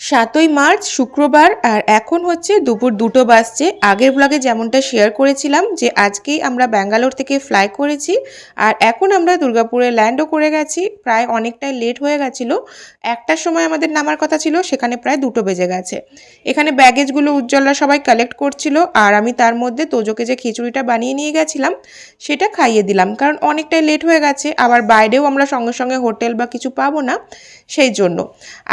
সাতই মার্চ, শুক্রবার, আর এখন হচ্ছে দুপুর দুটো বাজছে। আগের ব্লগে যেমনটা শেয়ার করেছিলাম যে আজকেই আমরা ব্যাঙ্গালোর থেকে ফ্লাই করেছি, আর এখন আমরা দুর্গাপুরে ল্যান্ডও করে গেছি। প্রায় অনেকটাই লেট হয়ে গেছিল। একটার সময় আমাদের নামার কথা ছিল, সেখানে প্রায় দুটো বেজে গেছে। এখানে ব্যাগেজগুলো উজ্জ্বলরা সবাই কালেক্ট করছিল, আর আমি তার মধ্যে তোজোকে যে খিচুড়িটা বানিয়ে নিয়ে গেছিলাম, সেটা খাইয়ে দিলাম। কারণ অনেকটাই লেট হয়ে গেছে, আবার বাইরেও আমরা সঙ্গে সঙ্গে হোটেল বা কিছু পাবো না, সেই জন্য।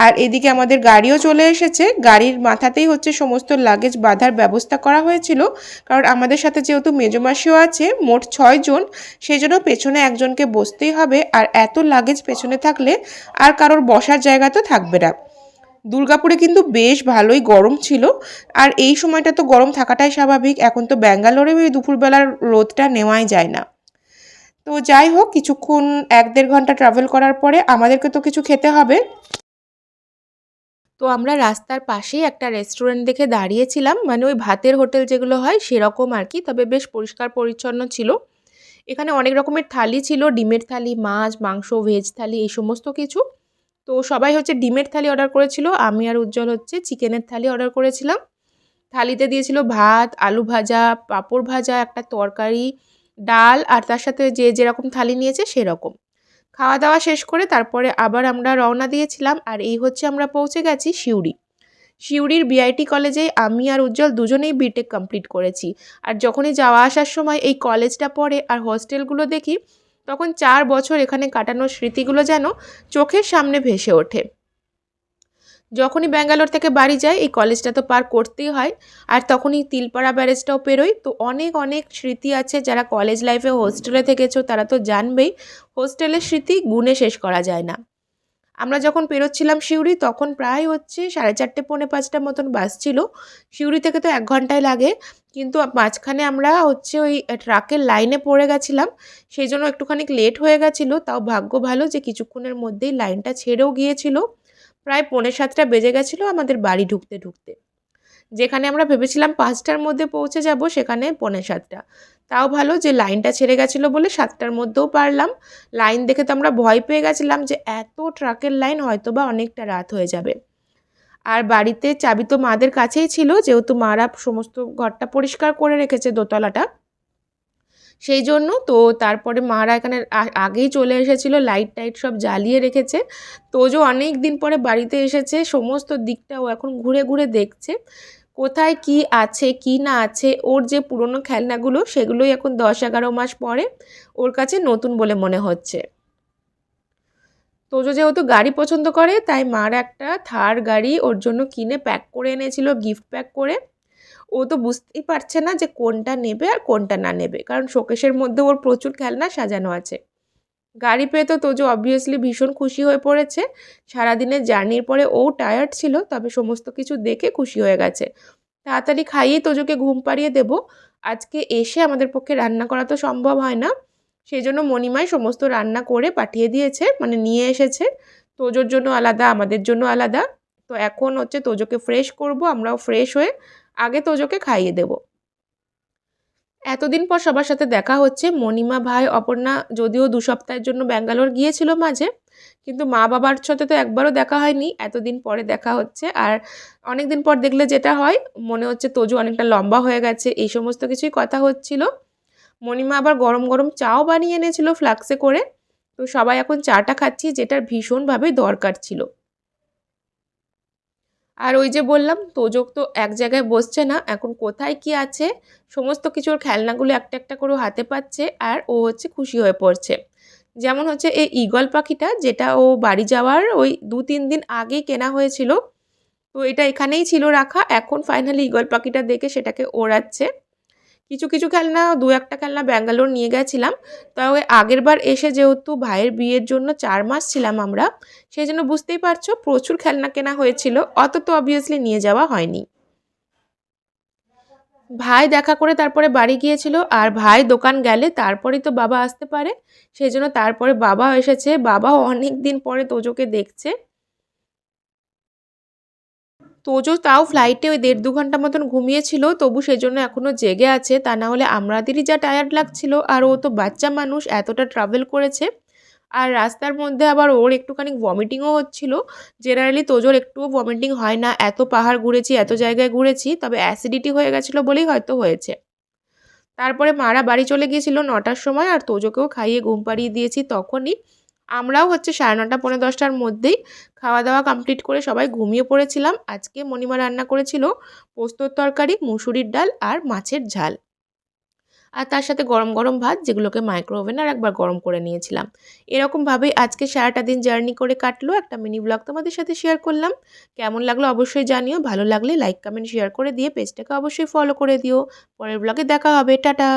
আর এদিকে আমাদের গাড়িও চলে এসেছে। গাড়ির মাথাতেই হচ্ছে সমস্ত লাগেজ বাঁধার ব্যবস্থা করা হয়েছিল। কারণ আমাদের সাথে যেহেতু মেজমাসিও আছে, মোট ছয় জন সেই জন্য পেছনে একজনকে বসতেই হবে। আর এত লাগেজ পেছনে থাকলে আর কারোর বসার জায়গা তো থাকবে না। দুর্গাপুরে কিন্তু বেশ ভালোই গরম ছিল। আর এই সময়টা তো গরম থাকাটাই স্বাভাবিক। এখন তো ব্যাঙ্গালোরেও এই দুপুরবেলার রোদটা নেওয়াই যায় না। তো যাই হোক, কিছুক্ষণ, এক দেড় ঘণ্টা ট্রাভেল করার পরে আমাদেরকে তো কিছু খেতে হবে। তো আমরা রাস্তার পাশেই একটা রেস্টুরেন্ট দেখে দাঁড়িয়েছিলাম। মানে ওই ভাতের হোটেল যেগুলো হয় সেরকম আর কি, তবে বেশ পরিষ্কার পরিচ্ছন্ন ছিল। এখানে অনেক রকমের থালি ছিল, ডিমের থালি, মাছ, মাংস ভেজ থালি, এই সমস্ত কিছু। তো সবাই হচ্ছে ডিমের থালি অর্ডার করেছিল, আমি আর উজ্জ্বল হচ্ছে চিকেনের থালি অর্ডার করেছিলাম। থালিতে দিয়েছিল ভাত, আলু ভাজা, পাঁপড় ভাজা, একটা তরকারি, ডাল, আর তার সাথে যে যেরকম থালি নিয়েছে সেরকম। খাওয়া দাওয়া শেষ করে তারপরে আবার আমরা রওনা দিয়েছিলাম আর এই হচ্ছে আমরা পৌঁছে গেছি সিউড়ি সিউড়ির বিআইটি কলেজে আমি আর উজ্জ্বল দুজনেই বিটেক কমপ্লিট করেছি। আর যখনই যাওয়া আসার সময় এই কলেজটা পড়ে আর হস্টেলগুলো দেখি, তখন চার বছর এখানে কাটানোর স্মৃতিগুলো যেন চোখের সামনে ভেসে ওঠে। যখনই ব্যাঙ্গালোর থেকে বাড়ি যাই, এই কলেজটা তো পার করতেই হয়। আর তখনই তিলপাড়া ব্যারেজটাও পেরোই। তো অনেক অনেক স্মৃতি আছে যারা কলেজ লাইফে হোস্টেলে থেকেছো, তারা তো জানবেই। হোস্টেলের স্মৃতি গুণে শেষ করা যায় না। আমরা যখন পেরোচ্ছিলাম সিউড়ি, তখন প্রায় হচ্ছে সাড়ে চারটে, পৌনে পাঁচটার মতন বাস ছিল। সিউড়ি থেকে তো এক ঘন্টায় লাগে। কিন্তু মাঝখানে আমরা হচ্ছে ওই ট্রাকের লাইনে পড়ে গেছিলাম। সেই জন্য একটুখানি লেট হয়ে গেছিল। তাও ভাগ্য ভালো যে কিছুক্ষণের মধ্যেই লাইনটা ছেড়েও গিয়েছিল। প্রায় পৌনে সাতটা বেজে গেছিল আমাদের বাড়ি ঢুকতে ঢুকতে। যেখানে আমরা ভেবেছিলাম পাঁচটার মধ্যে পৌঁছে যাব, সেখানে পৌনে সাতটা। তাও ভালো যে লাইনটা ছেড়ে গেছিল বলে সাতটার মধ্যেও পারলাম। লাইন দেখে তো আমরা ভয় পেয়ে গেছিলাম যে এত ট্রাকের লাইন হয়তো বা অনেকটা রাত হয়ে যাবে। আর বাড়িতে চাবি তো মাদের কাছেই ছিল, যেহেতু মারা সমস্ত ঘরটা পরিষ্কার করে রেখেছে দোতলাটা। সেই জন্য তো তারপরে মারা এখানে আগেই চলে এসেছিল লাইট টাইট সব জ্বালিয়ে রেখেছে। তোজো অনেক দিন পরে বাড়িতে এসেছে, সমস্ত দিকটা ও এখন ঘুরে ঘুরে দেখছে। কোথায় কি আছে, কি না আছে, ওর যে পুরনো খেলনাগুলো সেগুলোই এখন দশ এগারো মাস পরে ওর কাছে নতুন বলে মনে হচ্ছে। তোজো যেহেতু গাড়ি পছন্দ করে, তাই মার একটা থার গাড়ি ওর জন্য কিনে প্যাক করে এনেছিল গিফট প্যাক করে। ও তো বুঝতেই পারছে না যে কোনটা নেবে আর কোনটা না নেবে। কারণ শোকেশের মধ্যে ওর প্রচুর খেলনা সাজানো আছে। গাড়ি পেয়ে তো তোজো অবভিয়াসলি ভীষণ খুশি হয়ে পড়েছে। সারাদিনের জার্নির পরে ও টায়ার্ড ছিল, তবে সমস্ত কিছু দেখে খুশি হয়ে গেছে। তাড়াতাড়ি খাইয়ে তোজোকে ঘুম পাড়িয়ে দেব। আজকে এসে আমাদের পক্ষে রান্না করা তো সম্ভব হয় না। সেই জন্য মণিমাই সমস্ত রান্না করে পাঠিয়ে দিয়েছে মানে নিয়ে এসেছে। তোজোর জন্য আলাদা, আমাদের জন্য আলাদা। তো এখন হচ্ছে তোজোকে ফ্রেশ করব, আমরাও ফ্রেশ হয়ে আগে তোজোকে খাইয়ে দেব। এতদিন পর সবার সাথে দেখা হচ্ছে। মণিমা ভাই, অপর্ণা যদিও দু সপ্তাহের জন্য ব্যাঙ্গালোর গিয়েছিল মাঝে, কিন্তু মা বাবার সাথে তো একবারও দেখা হয়নি। এতদিন পরে দেখা হচ্ছে আর অনেক দিন পর দেখলে যেটা হয়, মনে হচ্ছে তোজো অনেকটা লম্বা হয়ে গেছে, এই সমস্ত কিছুই কথা হচ্ছিল। মণিমা আবার গরম গরম চাও বানিয়ে এনেছিল ফ্লাক্সে করে। তো সবাই এখন চাটা খাচ্ছি, যেটার ভীষণভাবে দরকার ছিল। আর ওই যে বললাম, তোজক তো এক জায়গায় বসছে না, এখন কোথায় কি আছে? সমস্ত কিছুর খেলনাগুলো একটা একটা করে হাতে পাচ্ছে আর ও হচ্ছে খুশি হয়ে পড়ছে। যেমন হচ্ছে এই ইগল পাখিটা, যেটা ও বাড়ি যাওয়ার ওই দু তিন দিন আগেই কেনা হয়েছিল, তো এটা এখানেই ছিল রাখা, এখন ফাইনালি ইগল পাখিটা দেখে সেটাকে ওড়াচ্ছে। কিছু কিছু খেলনা, দু একটা খেলনা ব্যাঙ্গালোর নিয়ে গেছিলাম। তবে আগের বার এসে যেহেতু ভাইয়ের বিয়ের জন্য চার মাস ছিলাম আমরা, সেই জন্য বুঝতেই পারছ প্রচুর খেলনা কেনা হয়েছিল, অত তো অবভিয়াসলি নিয়ে যাওয়া হয়নি। ভাই দেখা করে তারপরে বাড়ি গিয়েছিল, আর ভাই দোকান গেলে তারপরেই তো বাবা আসতে পারে, সেই জন্য তারপরে বাবা এসেছে, বাবাও অনেক দিন পরে তোজোকে দেখছে। তোজো তাও ফ্লাইটে ওই দেড় দু ঘণ্টা মতন ঘুমিয়েছিল, তবু সেজন্য এখনও জেগে আছে। তা না হলে আমাদেরই যা টায়ার্ড লাগছিল। আর ও তো বাচ্চা মানুষ, এতটা ট্রাভেল করেছে। আর রাস্তার মধ্যে আবার ওর একটুখানি ভমিটিংও হচ্ছিল। জেনারেলি তোজোর একটুও ভমিটিং হয় না। এত পাহাড় ঘুরেছি, এত জায়গায় ঘুরেছি, তবে অ্যাসিডিটি হয়ে গেছিল বলেই হয়তো হয়েছে। তারপরে মারা বাড়ি চলে গিয়েছিল নটার সময়, আর তোজোকেও খাইয়ে ঘুম পাড়িয়ে দিয়েছি তখনই। আমরাও হচ্ছে সাড়ে নটা পনেরো দশটার মধ্যেই খাওয়া দাওয়া কমপ্লিট করে সবাই ঘুমিয়ে পড়েছিলাম। আজকে মণিমা রান্না করেছিল পোস্তর তরকারি, মুসুরির ডাল আর মাছের ঝাল। আর তার সাথে গরম গরম ভাত, যেগুলোকে মাইক্রো ওভেনে আর একবার গরম করে নিয়েছিলাম। এরকমভাবেই আজকে সারাটা দিন জার্নি করে কাটলো। একটা মিনি ব্লগ তোমাদের সাথে শেয়ার করলাম। কেমন লাগল অবশ্যই জানিও। ভালো লাগলে লাইক কমেন্ট শেয়ার করে দিয়ে পেজটাকে অবশ্যই ফলো করে দিও। পরের ব্লগে দেখা হবে। টাটা!